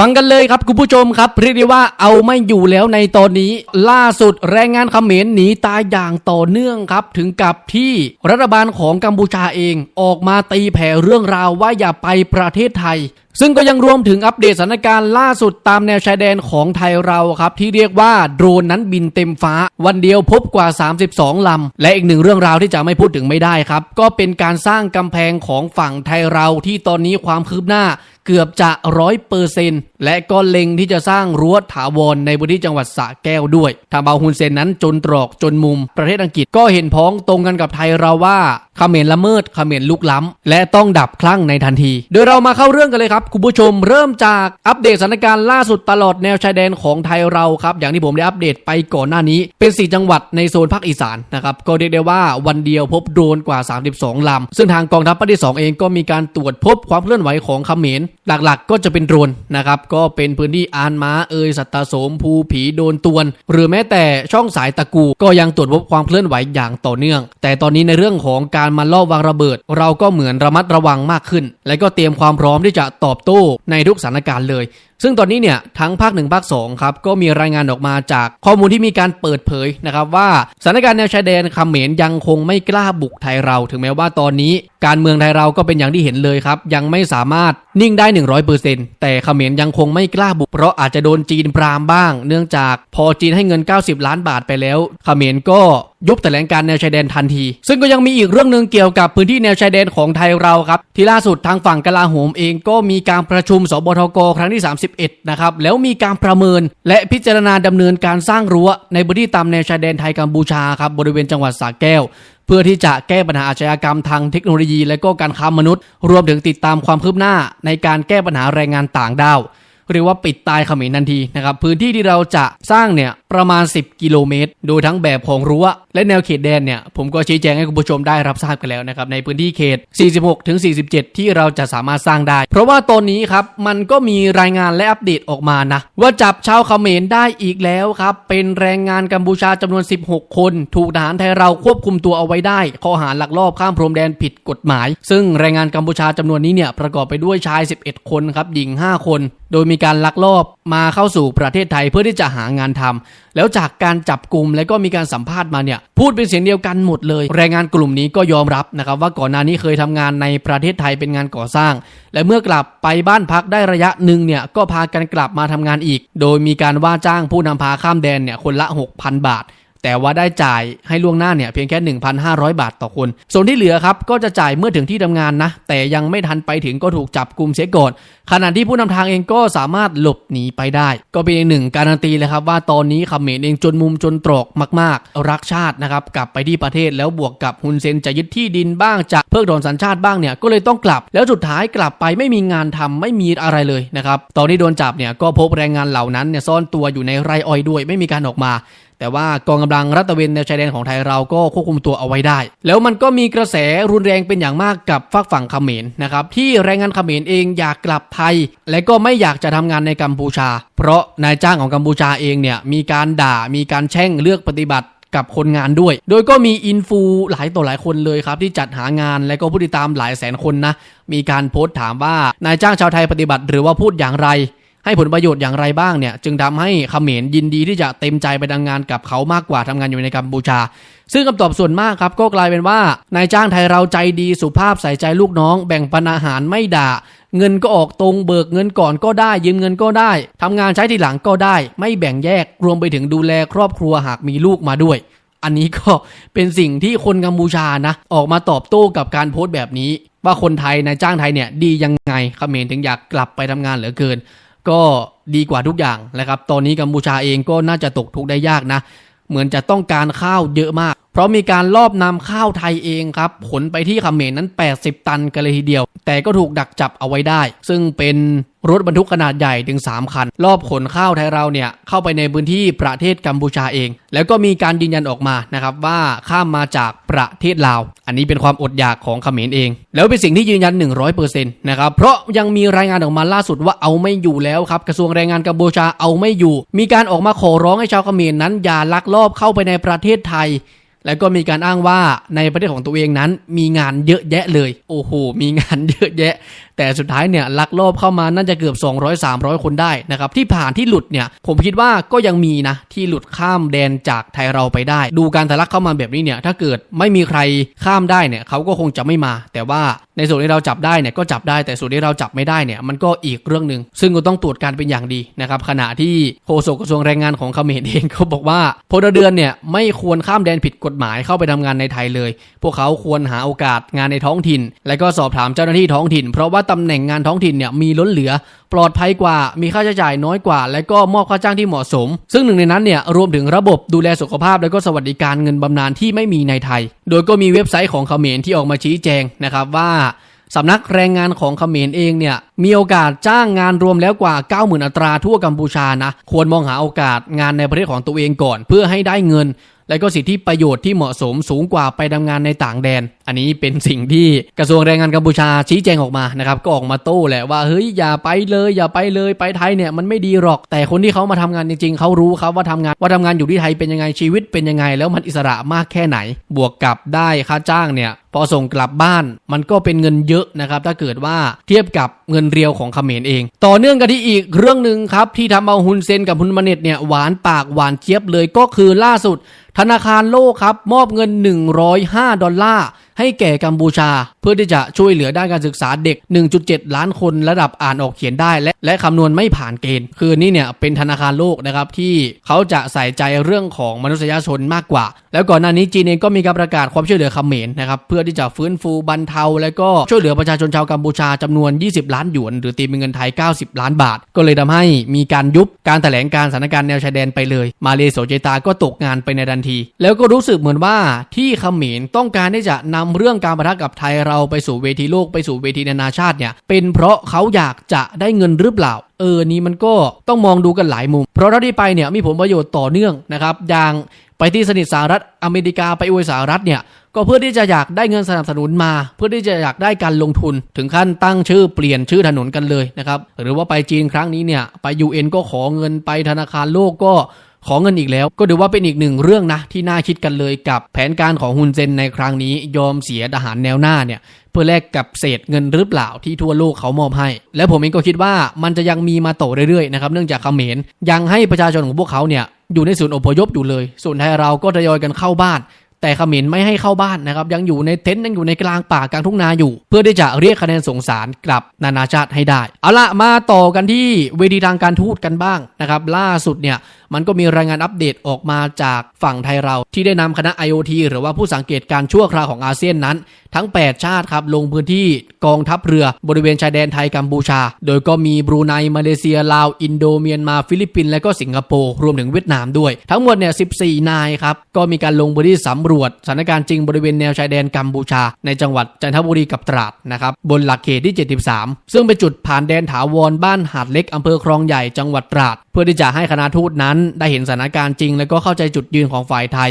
ฟังกันเลยครับคุณผู้ชมครับเรียกได้ว่าเอาไม่อยู่แล้วในตอนนี้ ล่าสุดแรงงานเขมรหนีตายอย่างต่อเนื่องครับ ถึงกับที่รัฐบาลของกัมพูชาเองออกมาตีแผ่เรื่องราวว่าอย่าไปประเทศไทย ซึ่งก็ยังรวมถึงอัปเดตสถานการณ์ล่าสุดตามแนวชายแดนของไทยเราครับ ที่เรียกว่าโดรนนั้นบินเต็มฟ้า วันเดียวพบกว่า 32 ลำ และอีกหนึ่งเรื่องราวที่จะไม่พูดถึงไม่ได้ครับ ก็เป็นการสร้างกำแพงของฝั่งไทยเราที่ตอนนี้ความคืบหน้า เกือบจะร้อยเปอร์เซนและก็เล็งที่จะสร้างรั้วถาวรในพื้นที่จังหวัดสระแก้วด้วยทำเอาฮุนเซนนั้นจนตรอกจนมุมประเทศอังกฤษก็เห็นพ้องตรงกันกับไทยเราว่าเขมรละเมิดเขมรลุกล้ำ และต้องดับคลั่งในทันที โดยเรามาเข้าเรื่องกันเลยครับ คุณผู้ชมเริ่มจากอัปเดตสถานการณ์ล่าสุดตลอดแนวชายแดนของไทยเราครับ อย่างที่ผมได้อัปเดตไปก่อนหน้านี้ เป็น 4 จังหวัดในโซนภาคอีสานนะครับ ก็เรียกได้ว่าวันเดียวพบโดรนกว่า 32 ลำ ซึ่งทางกองทัพภาคที่ 2 เองก็มีการตรวจพบความเคลื่อนไหวของเขมรหลักๆ ก็จะเป็นโดรนนะครับก็เป็นพื้นที่อานม้าเอยสัตตโสมภูผีโดนตวน หรือแม้แต่ช่องสายตะกูก็ยังตรวจพบความเคลื่อนไหวอย่างต่อเนื่อง แต่ตอนนี้ในเรื่องของการมาลอบวางระเบิด เราก็เหมือนระมัดระวังมากขึ้น และก็เตรียมความพร้อมที่จะตอบโต้ในทุกสถานการณ์เลย ซึ่งตอนนี้เนี่ยทั้งภาคหนึ่งภาคสองครับก็มีรายงานออกมาจากข้อมูลที่มีการเปิดเผยนะครับว่าสถานการณ์แนวชายแดนเขมรยังคงไม่กล้าบุกไทยเรา ถึงแม้ว่าตอนนี้ การเมืองไทยเราก็เป็นอย่างที่เห็นเลยครับ ยังไม่สามารถนิ่งได้ 100%แต่เขมรยังคงไม่กล้าบุกเพราะอาจจะโดนจีนปรามบ้าง เนื่องจากพอจีนให้เงิน 90 ล้านบาทไปแล้วเขมรก็ยุบแถลงการแนวชายแดนทันที ซึ่งก็ยังมีอีกเรื่องหนึ่งเกี่ยวกับพื้นที่แนวชายแดนของไทยเราครับ ที่ล่าสุดทางฝั่งกลาโหมเองก็มีการประชุมสบทกครั้งที่ 31 นะครับ แล้วมีการประเมินและพิจารณาดำเนินการสร้างรั้วในพื้นที่ตามแนวชายแดนไทยกัมพูชาครับบริเวณจังหวัดสระแก้วเพื่อที่จะแก้ปัญหาอาชญากรรมทางเทคโนโลยี และก็การค้ามนุษย์ รวมถึงติดตามความคืบหน้าในการแก้ปัญหาแรงงานต่างด้าวเรียกว่าปิดตายเขมรทันทีนะครับ พื้นที่ที่เราจะสร้างเนี่ยประมาณ 10 กิโลเมตร โดยทั้งแบบของรั้ว และแนวเขตแดนเนี่ย ผมก็ชี้แจงให้คุณผู้ชมได้รับทราบกันแล้วนะครับ ในพื้นที่เขต 46 ถึง 47 ที่เราจะสามารถสร้างได้ เพราะว่าตอนนี้ครับ มันก็มีรายงานและอัปเดตออกมานะ ว่าจับชาวเขมรได้อีกแล้วครับ เป็นแรงงานกัมพูชาจำนวน 16 คน ถูกทหารไทยเราควบคุมตัวเอาไว้ได้ ข้อหาลักลอบข้ามพรมแดนผิดกฎหมาย ซึ่งแรงงานกัมพูชาจำนวนนี้เนี่ยประกอบไปด้วยชาย 11 คนครับหญิง 5 คน โดยมีการลักลอบมาเข้าสู่ประเทศไทยเพื่อที่จะหางานทำ แล้วจากการจับกลุ่มและก็มีการสัมภาษณ์มาเนี่ยพูดเป็นเสียงเดียวกันหมดเลย แรงงานกลุ่มนี้ก็ยอมรับนะครับว่าก่อนหน้านี้เคยทำงานในประเทศไทยเป็นงานก่อสร้าง และเมื่อกลับไปบ้านพักได้ระยะหนึ่งเนี่ยก็พากันกลับมาทำงานอีก โดยมีการว่าจ้างผู้นำพาข้ามแดนเนี่ยคนละ 6,000 บาท แต่ว่าได้จ่ายให้ล่วงหน้าเนี่ยเพียงแค่ 1,500 บาทต่อคน ส่วนที่เหลือครับก็จะจ่ายเมื่อถึงที่ทำงานนะ แต่ยังไม่ทันไปถึงก็ถูกจับกลุ่มเสียก่อนขณะที่ผู้นำทางเองก็สามารถหลบหนีไปได้ ก็เป็นอีกหนึ่งการันตีเลยครับว่าตอนนี้ขมรเองจนมุมจนตรอกมาก ๆ รักชาตินะครับกลับไปที่ประเทศแล้วบวกกับฮุนเซนจะยึดที่ดินบ้างจะเพิกถอนสัญชาติบ้างเนี่ยก็เลยต้องกลับ แล้วสุดท้ายกลับไปไม่มีงานทำไม่มีอะไรเลยนะครับตอนที่โดนจับเนี่ยก็พบแรงงานเหล่านั้นเนี่ยซ่อนตัวอยู่ในไรอ้อยด้วยไม่มีการออกมา แต่ว่ากองกำลังรัตเวนแนวชายแดนของไทยเราก็ควบคุมตัวเอาไว้ได้ แล้วมันก็มีกระแสรุนแรงเป็นอย่างมากกับฝักฝั่งเขมรนะครับที่แรงงานเขมรเองอยากกลับไทย และก็ไม่อยากจะทำงานในกัมพูชา เพราะนายจ้างของกัมพูชาเองเนี่ยมีการด่ามีการแช่งเลือกปฏิบัติกับคนงานด้วย โดยก็มีอินฟูหลายต่อหลายคนเลยครับ ที่จัดหางานและก็ผู้ติดตามหลายแสนคนนะ มีการโพสต์ถามว่านายจ้างชาวไทยปฏิบัติ หรือว่าพูดอย่างไร ให้ผลประโยชน์อย่างไรบ้างเนี่ยจึงทำให้เขมรยินดีที่จะเต็มใจไปทำงานกับเขามากกว่าทำงานอยู่ในกัมพูชา ซึ่งคำตอบส่วนมากครับก็กลายเป็นว่านายจ้างไทยเราใจดีสุภาพใส่ใจลูกน้อง แบ่งปันอาหารไม่ด่า เงินก็ออกตรงเบิกเงินก่อนก็ได้ยืมเงินก็ได้ทำงานใช้ทีหลังก็ได้ ไม่แบ่งแยกรวมไปถึงดูแลครอบครัวหากมีลูกมาด้วยอันนี้ก็เป็นสิ่งที่คนกัมพูชานะ ออกมาตอบโต้กับการโพสต์แบบนี้ ว่าคนไทยนายจ้างไทยเนี่ยดียังไงเขมรถึงอยากกลับไปทำงานเหลือเกิน ก็ดีกว่าทุกอย่างนะครับ ตอนนี้กัมพูชาเองก็น่าจะตกทุกข์ได้ยากนะ เหมือนจะต้องการข้าวเยอะมาก เพราะมีการลอบนำข้าวไทยเองครับขนไปที่เขมรนั้น 80 ตันกันเลยทีเดียว แต่ก็ถูกดักจับเอาไว้ได้ ซึ่งเป็นรถบรรทุกขนาดใหญ่ถึง 3 คัน รอบขนข้าวไทยเราเนี่ยเข้าไปในพื้นที่ประเทศกัมพูชาเอง แล้วก็มีการยืนยันออกมานะครับว่าข้ามมาจากประเทศลาว อันนี้เป็นความอดอยากของเขมรเอง แล้วเป็นสิ่งที่ยืนยัน 100%นะครับเพราะยังมีรายงานออกมาล่าสุดว่าเอาไม่อยู่แล้วครับกระทรวงแรงงานกัมพูชาเอาไม่อยู่ มีการออกมาขอร้องให้ชาวเขมรนั้นอย่าลักลอบเข้าไปในประเทศไทย แล้วก็มีการอ้างว่าในประเทศของตัวเองนั้น มีงานเยอะแยะเลย โอ้โห มีงานเยอะแยะ แต่สุดท้ายเนี่ยลักลอบเข้ามาน่าจะเกือบ 200-300 คนได้นะครับที่ผ่านที่หลุดเนี่ยผมคิดว่าก็ยังมีนะที่หลุดข้ามแดนจากไทยเราไปได้ ดูการทะลักเข้ามาแบบนี้เนี่ยถ้าเกิดไม่มีใครข้ามได้เนี่ยเขาก็คงจะไม่มา แต่ว่าในส่วนที่เราจับได้เนี่ยก็จับได้แต่ส่วนที่เราจับไม่ได้เนี่ยมันก็อีกเรื่องหนึ่งซึ่งก็ต้องตรวจการเป็นอย่างดีนะครับขณะที่โฆษกกระทรวงแรงงานของเขมรเองเขาบอกว่าพลเรือนเนี่ยไม่ควรข้ามแดนผิดกฎฎหมายเข้าไปทำงานในไทยเลย พวกเขาควรหาโอกาสงานในท้องถิ่น และก็สอบถามเจ้าหน้าที่ท้องถิ่น เพราะว่าตำแหน่งงานท้องถิ่นเนี่ยมีล้นเหลือ ปลอดภัยกว่ามีค่าใช้จ่ายน้อยกว่า และก็มอบค่าจ้างที่เหมาะสม ซึ่งหนึ่งในนั้นเนี่ยรวมถึงระบบดูแลสุขภาพ และก็สวัสดิการเงินบำนาญที่ไม่มีในไทย โดยก็มีเว็บไซต์ของเขมรที่ออกมาชี้แจงนะครับว่าสำนักแรงงานของเขมรเองเนี่ยมีโอกาสจ้างงานรวมแล้วกว่า 90,000 อัตราทั่วกัมพูชานะ ควรมองหาโอกาสงานในประเทศของตัวเองก่อน เพื่อให้ได้เงิน และก็สิทธิประโยชน์ที่เหมาะสมสูงกว่าไปทำงานในต่างแดน อันนี้เป็นสิ่งที่กระทรวงแรงงานกัมพูชาชี้แจงออกมานะครับก็ออกมาโต้แหละว่าเฮ้ยอย่าไปเลยอย่าไปเลยไปไทยเนี่ยมันไม่ดีหรอก แต่คนที่เขามาทำงานจริงๆเขารู้ครับว่าทำงานว่าทำงานอยู่ที่ไทยเป็นยังไงชีวิตเป็นยังไง แล้วมันอิสระมากแค่ไหน บวกกับได้ค่าจ้างเนี่ยพอส่งกลับบ้านมันก็เป็นเงินเยอะนะครับ ถ้าเกิดว่าเทียบกับเงินเรียวของเขมรเอง ต่อเนื่องกันที่อีกเรื่องหนึ่งครับ ที่ทำเอาฮุนเซนกับฮุนมาเน็ตเนี่ยหวานปากหวานเจี๊ยบเลยก็คือล่าสุด ธนาคารโลกครับ มอบเงิน 105 ดอลลาร์ให้แก่กัมพูชา เพื่อที่จะช่วยเหลือด้านการศึกษาเด็ก 1.7 ล้านคนระดับอ่านออกเขียนได้ และและคำนวณไม่ผ่านเกณฑ์ คือนี่เนี่ยเป็นธนาคารโลกนะครับที่เขาจะใส่ใจเรื่องของมนุษยชนมากกว่า แล้วก่อนหน้านี้จีนเองก็มีการประกาศความช่วยเหลือเขมรนะครับเพื่อที่จะฟื้นฟูบรรเทา และก็ช่วยเหลือประชาชนชาวกัมพูชาจำนวน 20 ล้านหยวน หรือตีเป็นเงินไทย 90 ล้านบาท ก็เลยทำให้มีการยุบการแถลงการสถานการณ์แนวชายแดนไปเลย มาเลโสเจตาก็ตกงานไปในทันที แล้วก็รู้สึกเหมือนว่าที่เขมรต้องการที่จะนำเรื่องการประทะกับไทยเราไปสู่เวทีโลกไปสู่เวทีนานาชาติเนี่ยเป็นเพราะเขาอยากจะได้เงินหรือเปล่า เออนี่มันก็ต้องมองดูกันหลายมุม เพราะเท่าที่ไปเนี่ยมีผลประโยชน์ต่อเนื่องนะครับอย่างไปที่สนิทสหรัฐอเมริกาไปอวยสหรัฐเนี่ยก็เพื่อที่จะอยากได้เงินสนับสนุนมา เพื่อที่จะอยากได้การลงทุนถึงขั้นตั้งชื่อเปลี่ยนชื่อถนนกันเลยนะครับหรือว่าไปจีนครั้งนี้เนี่ยไป UN ก็ขอเงินไปธนาคารโลกก็ ขอเงินอีกแล้ว ก็ถือว่าเป็นอีกหนึ่งเรื่องนะที่น่าคิดกันเลยกับแผนการของฮุนเซนในครั้งนี้ยอมเสียทหารแนวหน้าเนี่ยเพื่อแลกกับเศษเงินหรือเปล่าที่ทั่วโลกเขามอบให้ และผมเองก็คิดว่ามันจะยังมีมาต่อเรื่อยๆนะครับเนื่องจากเขมรยังให้ประชาชนของพวกเขาเนี่ยอยู่ในศูนย์อพยพอยู่เลย ส่วนไทยเราก็ทยอยกันเข้าบ้าน แต่เขมรไม่ให้เข้าบ้านนะครับยังอยู่ในเต็นท์ยังอยู่ในกลางป่ากลางทุ่งนาอยู่ เพื่อที่จะเรียกคะแนนสงสารกลับนานาชาติให้ได้ เอาละมาต่อกันที่เวทีทางการทูตกันบ้างนะครับล่าสุดเนี่ยมันก็มีรายงานอัปเดตออกมาจากฝั่งไทยเรา ที่ได้นำคณะ IoT หรือว่าผู้สังเกตการชั่วคราวของอาเซียนนั้น ทั้ง 8 ชาติครับลงพื้นที่กองทัพเรือบริเวณชายแดนไทยกัมพูชา โดยก็มีบรูไนมาเลเซียลาว อินโดเมียนมาฟิลิปปินส์และก็สิงคโปร์รวมถึงเวียดนามด้วย ทั้งหมดเนี่ย 14 นายครับก็มีการลงพื้นที่สำรวจสถานการณ์จริงบริเวณแนวชายแดนกัมพูชา ในจังหวัดจันทบุรีกับตราดนะครับบนหลักเขตที่ 73 ซึ่งเป็นจุดผ่านแดนถาวรบ้านหาดเล็กอำเภอคลองใหญ่จังหวัดตราด เพื่อที่จะให้คณะทูตนั้นได้เห็นสถานการณ์จริง และก็เข้าใจจุดยืนของฝ่ายไทย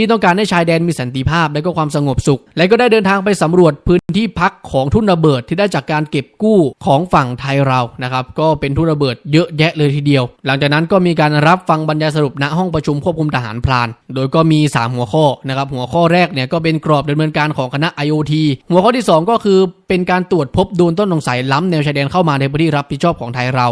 ที่ต้องการให้ชายแดนมีสันติภาพและก็ความสงบสุข และก็ได้เดินทางไปสำรวจพื้นที่พักของทุ่นระเบิดที่ได้จากการเก็บกู้ของฝั่งไทยเรานะครับก็เป็นทุ่นระเบิดเยอะแยะเลยทีเดียว หลังจากนั้นก็มีการรับฟังบรรยายสรุปณห้องประชุมควบคุมทหารพราน โดยก็มี 3 หัวข้อนะครับหัวข้อแรกเนี่ยก็เป็นกรอบดำเนินการของคณะ IoT หัวข้อที่ 2 ก็คือเป็นการตรวจพบโดนต้นสงสัยล้ำแนวชายแดนเข้ามาในพื้นที่รับผิดชอบของไทยเรา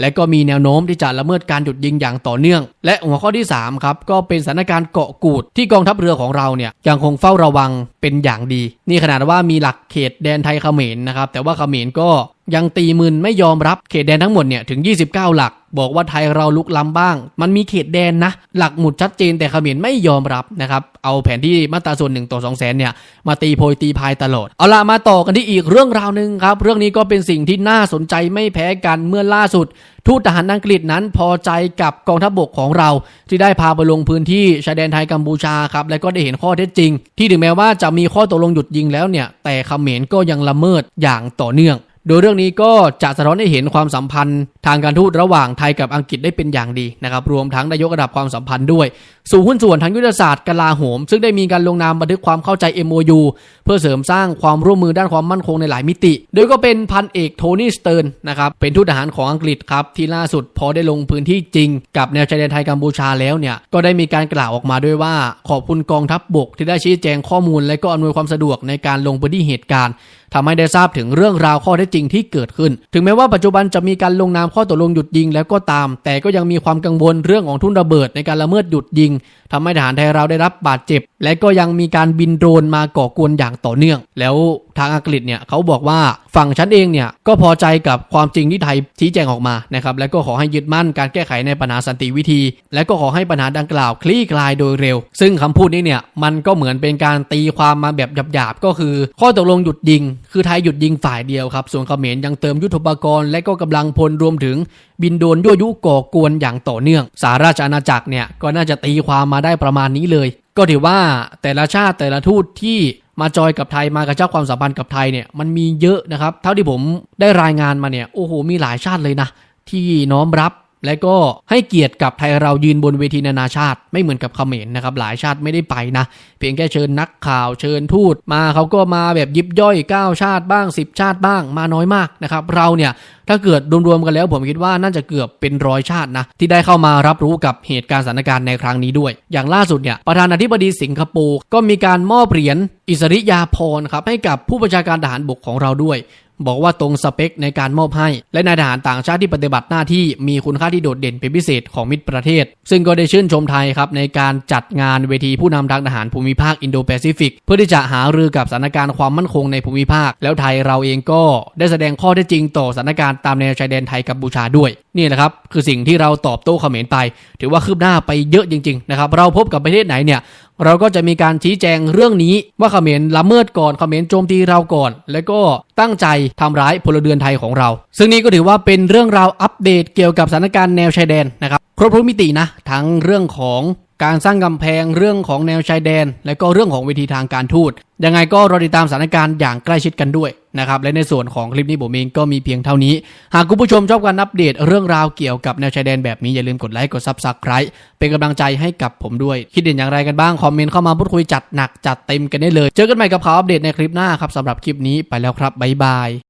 และก็มีแนวโน้มที่จะละเมิดการหยุดยิงอย่างต่อเนื่อง และหัวข้อที่3ครับก็เป็นสถานการณ์เกาะกูดที่กองทัพเรือของเราเนี่ยยังคงเฝ้าระวังเป็นอย่างดี นี่ขนาดว่ามีหลักเขตแดนไทยเขมรนะครับแต่ว่าเขมรก็ยังตีมืนไม่ยอมรับเขตแดนทั้งหมดเนี่ยถึง 29 หลัก บอกว่าไทยเราลุกล้ำบ้าง มันมีเขตแดนนะ หลักหมุดชัดเจนแต่เขมรไม่ยอมรับนะครับเอาแผนที่มาตราส่วนหนึ่งต่อ2 0 0แสนเนี่ยมาตีโพยตีพายตลอด เอาละมาต่อกันที่อีกเรื่องราวหนึ่งครับ เรื่องนี้ก็เป็นสิ่งที่น่าสนใจไม่แพ้กันเมื่อล่าสุด ทูตทหารอังกฤษนั้นพอใจกับกองทัพบกของเรา ที่ได้พาไปลงพื้นที่ชายแดนไทยกัมพูชาครับและก็ได้เห็นข้อเท็จจริง ที่ถึงแม้ว่าจะมีข้อตกลงหยุดยิงแล้วเนี่ยแต่เขมรก็ยังละเมิดอย่างต่อเนื่อง โดยเรื่องนี้ก็จะสะท้อนให้เห็นความสัมพันธ์ ทางการทูตระหว่างไทยกับอังกฤษได้เป็นอย่างดีนะครับรวมทั้งได้ยกระดับความสัมพันธ์ด้วย สู่หุ้นส่วนทางยุทธศาสตร์กลาโหม ซึ่งได้มีการลงนามบันทึกความเข้าใจ MOU เพื่อเสริมสร้างความร่วมมือด้านความมั่นคงในหลายมิติ โดยก็เป็นพันเอกโทนี่สเติร์นนะครับเป็นทูตทหารของอังกฤษครับที่ล่าสุดพอได้ลงพื้นที่จริง กับแนวชายแดนไทยกัมพูชาแล้วเนี่ยก็ได้มีการกล่าวออกมาด้วยว่าขอบคุณกองทัพบบกที่ได้ชี้แจงข้อมูล และก็อำนวยความสะดวกในการลงพื้นที่เหตุการณ์ ทำให้ได้ทราบถึงเรื่องราวข้อเท็จจริงที่เกิดขึ้น ถึงแม้ว่าปัจจุบันจะมีการลงนามข้อตกลงหยุดยิงแล้วก็ตาม แต่ก็ยังมีความกังวลเรื่องของทุนระเบิดในการละเมิดหยุดยิงทำให้ทหารไทยเราได้รับบาดเจ็บ และก็ยังมีการบินโดรนมาก่อกวนอย่างต่อเนื่อง แล้วทางอังกฤษเนี่ยเขาบอกว่าฝั่งฉันเองเนี่ยก็พอใจกับความจริงที่ไทยชี้แจงออกมานะครับและก็ขอให้ยึดมั่นการแก้ไขในปัญหาสันติวิธี และก็ขอให้ปัญหาดังกล่าวคลี่คลายโดยเร็ว ซึ่งคำพูดนี้เนี่ยมันก็เหมือนเป็นการตีความมาแบบหยาบๆก็คือ ข้อตกลงหยุดยิง คือไทยหยุดยิงฝ่ายเดียวครับ ส่วนเขมรยังเติมยุทธปกรณ์และก็กำลังพลรวมถึงบินโดนยั่วยุก่อกวนอย่างต่อเนื่อง สาราชอาณาจักรเนี่ยก็น่าจะตีความมาได้ประมาณนี้เลย ก็ถือว่าแต่ละชาติแต่ละทูตที่มาจอยกับไทยมากระชับความสัมพันธ์กับไทยเนี่ยมันมีเยอะนะครับ เท่าที่ผมได้รายงานมาเนี่ยโอ้โหมีหลายชาติเลยนะที่น้อมรับ และก็ให้เกียรติกับไทยเรายืนบนเวทีนานาชาติ ไม่เหมือนกับเขมรนะครับหลายชาติไม่ได้ไปนะ เพียงแค่เชิญนักข่าวเชิญทูตมาเขาก็มาแบบยิบย่อย 9 ชาติบ้าง 10 ชาติบ้างมาน้อยมากนะครับเราเนี่ยถ้าเกิดรวมๆกันแล้วผมคิดว่าน่าจะเกือบเป็นร้อยชาตินะที่ได้เข้ามารับรู้กับเหตุการณ์สถานการณ์ในครั้งนี้ด้วย อย่างล่าสุดเนี่ยประธานาธิบดีสิงคโปร์ก็มีการมอบเหรียญอิสริยาภรณ์ครับให้กับผู้บัญชาการทหารบกของเราด้วย บอกว่าตรงสเปคในการมอบให้ และนายทหารต่างชาติที่ปฏิบัติหน้าที่มีคุณค่าที่โดดเด่นเป็นพิเศษของมิตรประเทศ ซึ่งก็ได้ชื่นชมไทยครับในการจัดงานเวทีผู้นำทางทหารภูมิภาคอินโดแปซิฟิกเพื่อที่จะหารือกับสถานการณ์ความมั่นคงในภูมิภาค แล้วไทยเราเองก็ได้แสดงข้อเท็จจริงต่อสถานการณ์ตามแนวชายแดนไทยกัมพูชาด้วยนี่แหละครับคือสิ่งที่เราตอบโต้เขมรไป ถือว่าคืบหน้าไปเยอะจริงๆนะครับเราพบกับประเทศไหนเนี่ย เราก็จะมีการชี้แจงเรื่องนี้ว่าเขมรละเมิดก่อนเขมรโจมตีเราก่อน และก็ตั้งใจทำร้ายพลเรือนไทยของเรา ซึ่งนี้ก็ถือว่าเป็นเรื่องราวอัปเดตเกี่ยวกับสถานการณ์แนวชายแดนนะครับครบทุกมิตินะทั้งเรื่องของ การสร้างกำแพงเรื่องของแนวชายแดน และก็เรื่องของวิธีทางการทูตยังไงก็รอติดตามสถานการณ์อย่างใกล้ชิดกันด้วยนะครับและในส่วนของคลิปนี้ผมเองก็มีเพียงเท่านี้ หากคุณผู้ชมชอบการอัปเดตเรื่องราวเกี่ยวกับแนวชายแดนแบบนี้ อย่าลืมกดไลค์กดซับสไคร b e เป็นกำลังใจให้กับผมด้วย คิดเห็นอย่างไรกันบ้าง คอมเมนต์เข้ามาพูดคุยจัดหนักจัดเต็มกันได้เลย เจอกันใหม่กับข่าวอัปเดตในคลิปหน้าครับสำหรับคลิปนี้ไปแล้วครับบ๊ายบาย